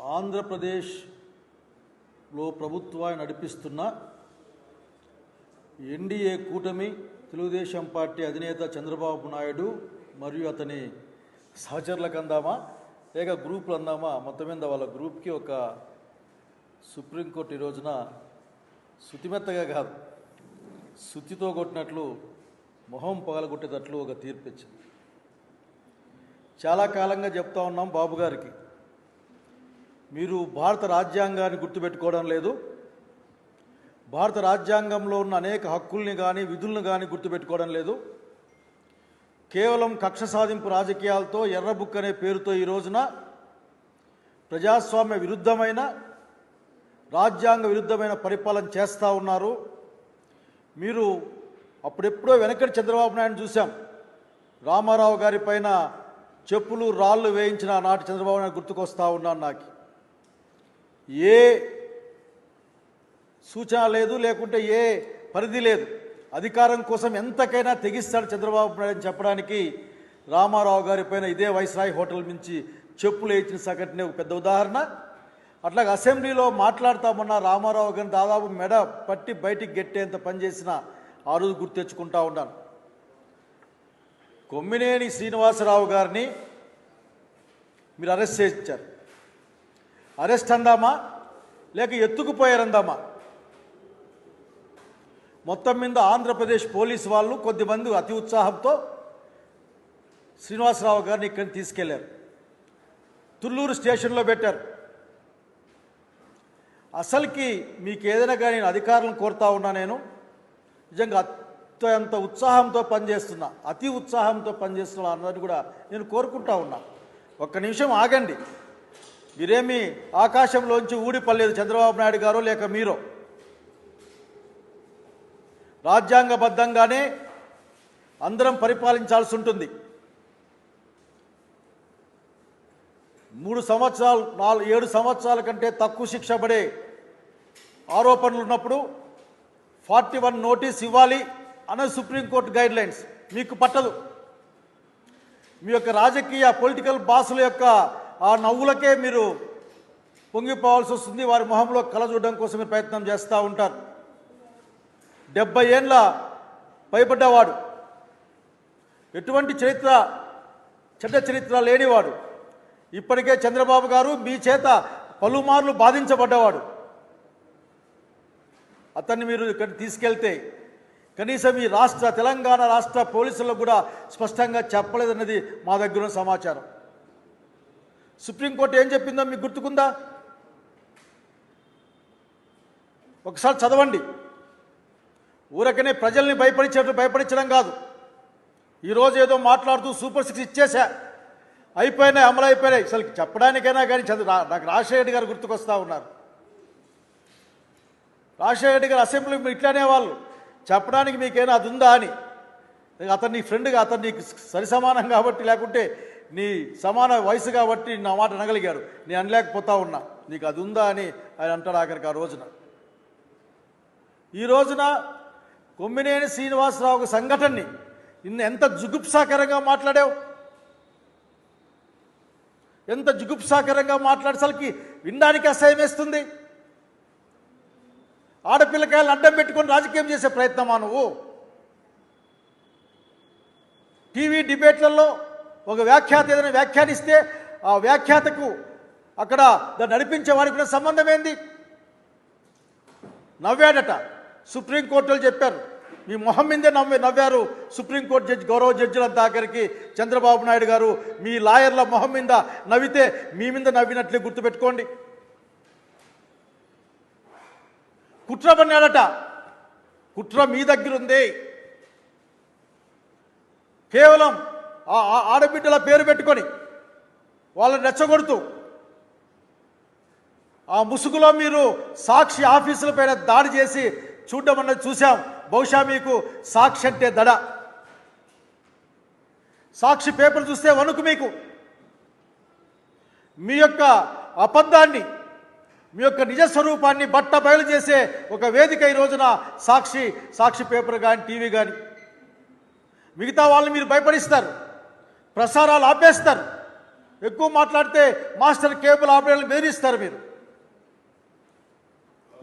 ఆంధ్రప్రదేశ్లో ప్రభుత్వాన్ని నడిపిస్తున్న ఎన్డీఏ కూటమి తెలుగుదేశం పార్టీ అధినేత చంద్రబాబు నాయుడు మరియు అతని సహచరులకు అందామా? లేక గ్రూపులు అందామా? మొత్తం మీద వాళ్ళ గ్రూప్కి ఒక సుప్రీంకోర్టు ఈ రోజున శుతిమెత్తగా కాదు శుతితో కొట్టినట్లు మొహం పగలగొట్టేటట్లు ఒక తీర్పు ఇచ్చింది. చాలా కాలంగా చెప్తా ఉన్నాం బాబు గారికి. మీరు భారత రాజ్యాంగాన్ని గుర్తుపెట్టుకోవడం లేదు. భారత రాజ్యాంగంలో ఉన్న అనేక హక్కుల్ని కానీ విధులను కానీ గుర్తుపెట్టుకోవడం లేదు. కేవలం కక్ష సాధింపు రాజకీయాలతో ఎర్రబుక్ అనే పేరుతో ఈ రోజున ప్రజాస్వామ్య విరుద్ధమైన రాజ్యాంగ విరుద్ధమైన పరిపాలన చేస్తూ ఉన్నారు. మీరు అప్పుడెప్పుడో వెనకటి చంద్రబాబు నాయుడు చూసాం రామారావు గారి పైన చెప్పులు రాళ్ళు వేయించిన నాటి చంద్రబాబు నాయుడు గుర్తుకొస్తూ ఉన్నాను నాకు. ఏ సూచన లేదు లేకుంటే ఏ పరిధి లేదు. అధికారం కోసం ఎంతకైనా తెగిస్తాడు చంద్రబాబు నాయుడు అని చెప్పడానికి రామారావు గారి పైన ఇదే వైస్రాయ్ హోటల్ నుంచి చెప్పులు వేయించిన సగటునే ఒక పెద్ద ఉదాహరణ. అట్లాగే అసెంబ్లీలో మాట్లాడతామన్న రామారావు గారిని దాదాపు మెడ పట్టి బయటికి గెట్టేంత పనిచేసిన ఆ రోజు గుర్తు తెచ్చుకుంటా ఉన్నాను. కొమ్మినేని శ్రీనివాసరావు గారిని మీరు అరెస్ట్ చేయించారు అరెస్ట్ అందామా? లేక ఎత్తుకుపోయారందామా? మొత్తం మీద ఆంధ్రప్రదేశ్ పోలీస్ వాళ్ళు కొద్దిమంది అతి ఉత్సాహంతో శ్రీనివాసరావు గారిని ఇక్కడికి తీసుకెళ్ళారు. తుళ్ళూరు స్టేషన్లో పెట్టారు. అసలుకి మీకు ఏదైనా కానీ నేను అధికారులను కోరుతా ఉన్నా నేను. నిజంగా అత్యంత ఉత్సాహంతో పనిచేస్తున్నా. అతి ఉత్సాహంతో పనిచేస్తున్నా అన్నది కూడా నేను కోరుకుంటా ఉన్నా. ఒక్క నిమిషం ఆగండి. మీరేమి ఆకాశంలోంచి ఊడిపడలేదు చంద్రబాబు నాయుడు గారు లేక మీరో. రాజ్యాంగబద్ధంగానే అందరం పరిపాలించాల్సి ఉంటుంది. మూడు సంవత్సరాలు నాలుగు ఏడు సంవత్సరాల కంటే తక్కువ శిక్ష పడే ఆరోపణలు ఉన్నప్పుడు ఫార్టీ వన్ నోటీస్ ఇవ్వాలి అనే సుప్రీంకోర్టు గైడ్ లైన్స్ మీకు పట్టదు. మీ యొక్క రాజకీయ పొలిటికల్ బాసుల యొక్క ఆ నవ్వులకే మీరు పొంగిపోవాల్సి వస్తుంది. వారి మొహంలో కళ చూడడం కోసం మీరు ప్రయత్నం చేస్తూ ఉంటారు. డెబ్బై ఏండ్ల భయపడ్డవాడు ఎటువంటి చరిత్ర చెడ్డ చరిత్ర లేనివాడు ఇప్పటికే చంద్రబాబు గారు మీ చేత పలుమార్లు బాధించబడ్డవాడు. అతన్ని మీరు ఇక్కడ తీసుకెళ్తే కనీసం ఈ రాష్ట్ర తెలంగాణ రాష్ట్ర పోలీసులకు కూడా స్పష్టంగా చెప్పలేదన్నది మా దగ్గర ఉన్న సమాచారం. సుప్రీంకోర్టు ఏం చెప్పిందో మీకు గుర్తుకుందా? ఒకసారి చదవండి. ఊరకనే ప్రజల్ని భయపడించేట్టు భయపడించడం కాదు. ఈరోజు ఏదో మాట్లాడుతూ సూపర్ సిక్స్ ఇచ్చేసా అయిపోయినాయి అమలు అయిపోయినాయి అసలు చెప్పడానికైనా కానీ చదువు నాకు రాజశేఖర రెడ్డి గారు గుర్తుకొస్తా ఉన్నారు. రాజశేఖర రెడ్డి గారు అసెంబ్లీ ఇట్లానే వాళ్ళు. చెప్పడానికి మీకేనా అది ఉందా అని. అతను నీ ఫ్రెండ్గా అతను నీకు సరి సమానం కాబట్టి లేకుంటే నీ సమాన వయసు కాబట్టి నా మాట అనగలిగారు నేను అనలేకపోతా ఉన్నా. నీకు అది ఉందా అని ఆయన అంటాడు ఆఖరికి ఆ రోజున. ఈ రోజున కొమ్మినేని శ్రీనివాసరావు సంఘటనని నిన్న ఎంత జుగుప్సాకరంగా మాట్లాడావు? ఎంత జుగుప్సాకరంగా మాట్లాడసలకి వినడానికి అసహ్యం వేస్తుంది? ఆడపిల్లకాయలను అడ్డం పెట్టుకొని రాజకీయం చేసే ప్రయత్నమా నువ్వు? టీవీ డిబేట్లలో ఒక వ్యాఖ్యాత ఏదైనా వ్యాఖ్యానిస్తే ఆ వ్యాఖ్యాతకు అక్కడ దాన్ని నడిపించే వాడికి కూడా సంబంధం ఏంది? నవ్వాడట. సుప్రీంకోర్టులు చెప్పారు. మీ మొహం మీదే నవ్వే నవ్వారు. సుప్రీంకోర్టు జడ్జి గౌరవ జడ్జిలంతా దగ్గరికి చంద్రబాబు నాయుడు గారు మీ లాయర్ల మొహం మీద నవ్వితే మీ మీద నవ్వినట్లే గుర్తుపెట్టుకోండి. కుట్ర పన్నాడట. కుట్ర మీ దగ్గర ఉంది కేవలం ఆడబిడ్డల పేరు పెట్టుకొని వాళ్ళని రెచ్చగొడుతూ ఆ ముసుగులో మీరు సాక్షి ఆఫీసుల పైన దాడి చేసి చూడడం అన్నది చూసాం బహుశా మీకు సాక్షి అంటే దడ. సాక్షి పేపర్ చూస్తే వణుకు మీకు. మీ యొక్క అబద్ధాన్ని మీ యొక్క నిజ స్వరూపాన్ని బట్ట బయలు చేసే ఒక వేదిక ఈ రోజున సాక్షి సాక్షి పేపర్ కానీ టీవీ కానీ మిగతా వాళ్ళని మీరు భయపడిస్తారు. ప్రసారాలు ఆపేస్తారు. ఎక్కువ మాట్లాడితే మాస్టర్ కేబుల్ ఆపరేటర్లు బెదిరిస్తారు మీరు.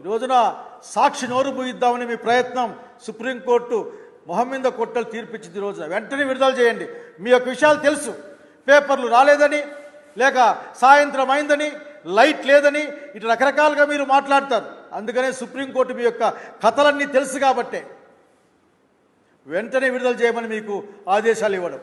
రోజున సాక్షి నోరు మూయిద్దామని మీ ప్రయత్నం సుప్రీంకోర్టు మొహం మీద కొట్టలు తీర్పిచ్చింది రోజున. వెంటనే విడుదల చేయండి. మీ యొక్క విషయాలు తెలుసు. పేపర్లు రాలేదని లేక సాయంత్రం అయిందని లైట్ లేదని ఇటు రకరకాలుగా మీరు మాట్లాడతారు. అందుకనే సుప్రీంకోర్టు మీ యొక్క కథలన్నీ తెలుసు కాబట్టే. వెంటనే విడుదల చేయమని మీకు ఆదేశాలు ఇవ్వడం.